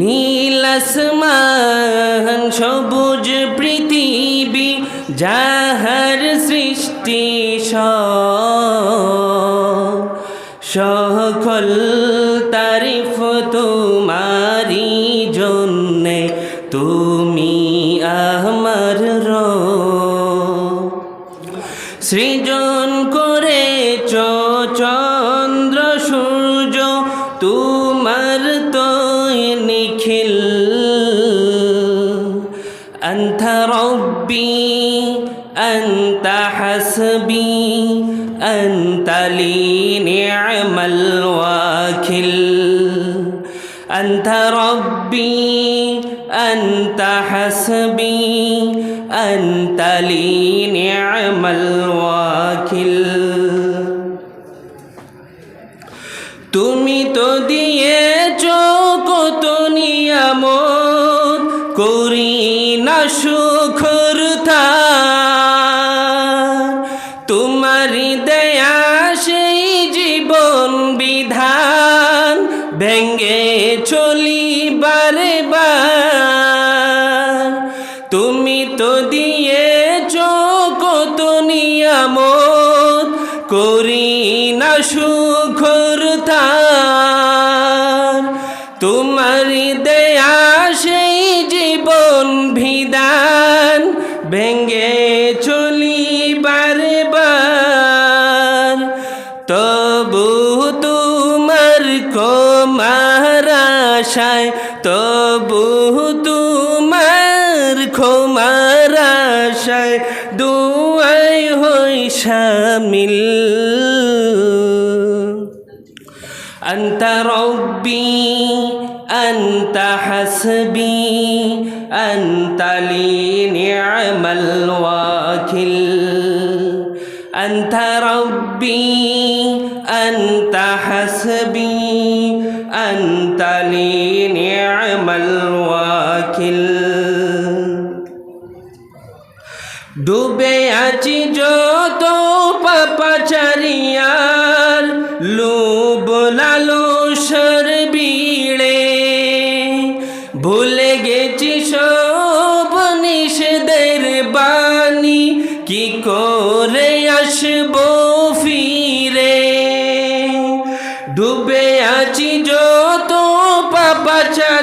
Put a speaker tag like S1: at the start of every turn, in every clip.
S1: নীল আসমান, সবুজ পৃথিবী, যাহার সৃষ্টি সকল তারিফ তোমারি জন্যে, তুমি আমার রব। সৃজন করেছ চন্দ্র সূর্য, তোমার كل أنت ربي أنت حسبي أنت لي نعم الواكل أنت ربي أنت حسبي أنت لي نعم الواكل না সুখর তোমারি দয়া সেই জীবন বিধান ভেঙ্গে চলি বারে। তুমি তো দিয়েছ কত নিয়ামত, করি না সুখর তোমার দেয়া আশায় তবু তোমার ক্ষমার আশায় দুয়াই হই শামিল أنت ربي أنت حسبي أنت لي نعم الوكيل أنت ربي أنت حسبي أنت لي نعم الوكيل ডুবে আছি যত পাপাচারিয়ার লোভ লালসর বিড়ে ভুলে গেছি সব নিষেধের বাণী কি করে আসবো ফিরে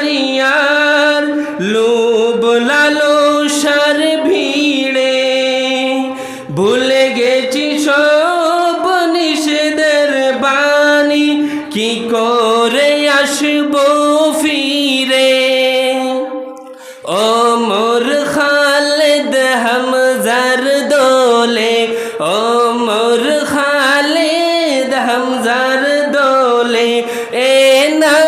S1: পাপাচারিয়ার লোভ লালসার ভিড়ে। ভুলে গেছি সব নিষেধের বাণী, কি করে আসব ফিরে? ও মোর খালেদ হামজার দোলে ও মোর খালেদ হামজার দোলে, এ নাম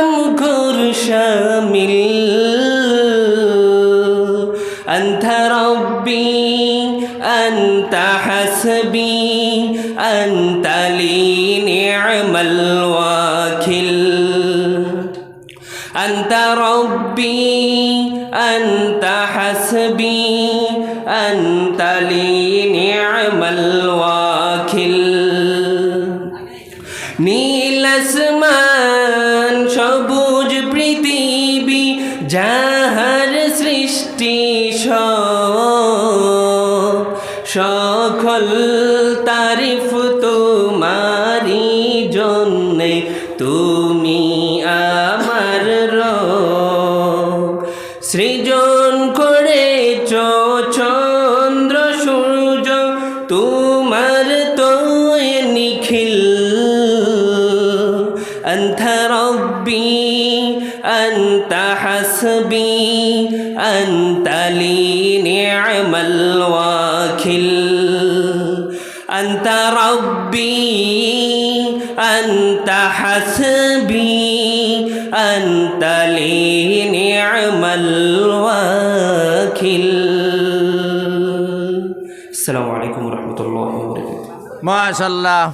S1: شامل. أنت ربي أنت حسبي أنت لي نعم الوكيل. أنت ربي أنت حسبي أنت لي نعم الوكيل. نيل اسمك সৃষ্টি সকল তারিফ তোমারি জন্যে তুমি আমার র সৃজন করে চন্দ্র সূর্য, তোমার তো নিখিল। অন্ধারব্বী أنت حسبي أنت لي نعم الوكيل. أنت ربي أنت حسبي أنت لي نعم الوكيل. السلام عليكم ورحمة الله وبركاته.
S2: ما شاء الله.